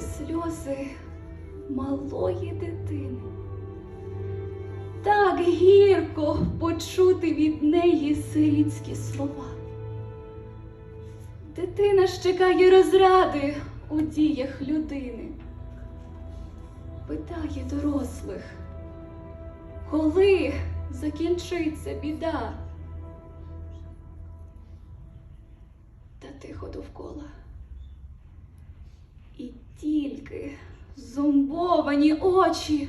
сльози малої дитини. Так гірко почути від неї сирітські слова. Дитина ж чекає розради у діях людини. Питає дорослих, коли закінчиться біда? Та тихо довкола. І тільки зомбовані очі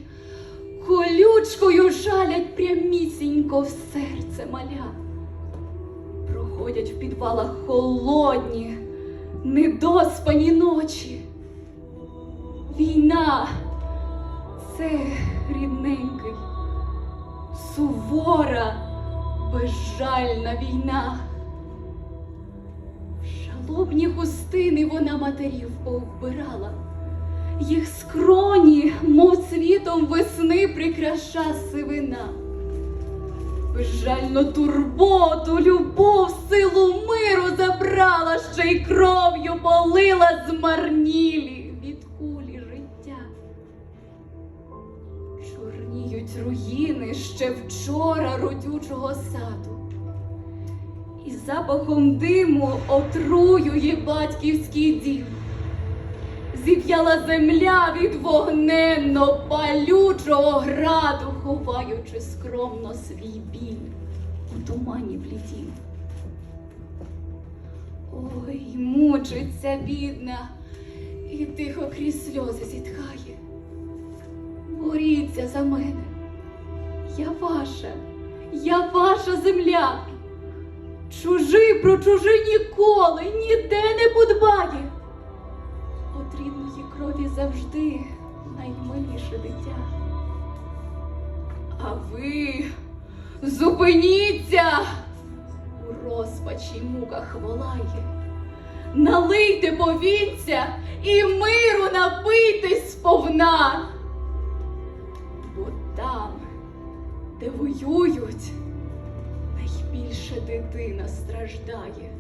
колючкою жалять прямісінько в серце маля. Проходять в підвалах холодні, недоспані ночі. Війна це рідненький, сувора, безжальна війна. Жалобні хустини вона матерів повбирала, їх скроні, мов цвітом весни прикраша сивина. Безжально турботу, любов, силу миру забрала, ще й кров'ю полила змарнілі від кулі життя. Чорніють руїни ще вчора родючого саду. І запахом диму отруює батьківський дім. Зів'яла земля від вогненно палючого граду, ховаючи скромно свій біль у тумані блідім. Ой, мучиться бідна, і тихо крізь сльози зітхає. Боріться за мене. Я ваша, я ваша земля. Чужий про чужий ніколи ніде не подбає. От рідної крові завжди наймиліше дитя. А ви зупиніться! У розпачі муках волає. Налийте повінця і миру напийтесь сповна. Бо там, де воюють, найбільше дитина страждає.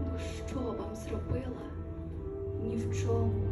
Ну що вам зробила ні в чому?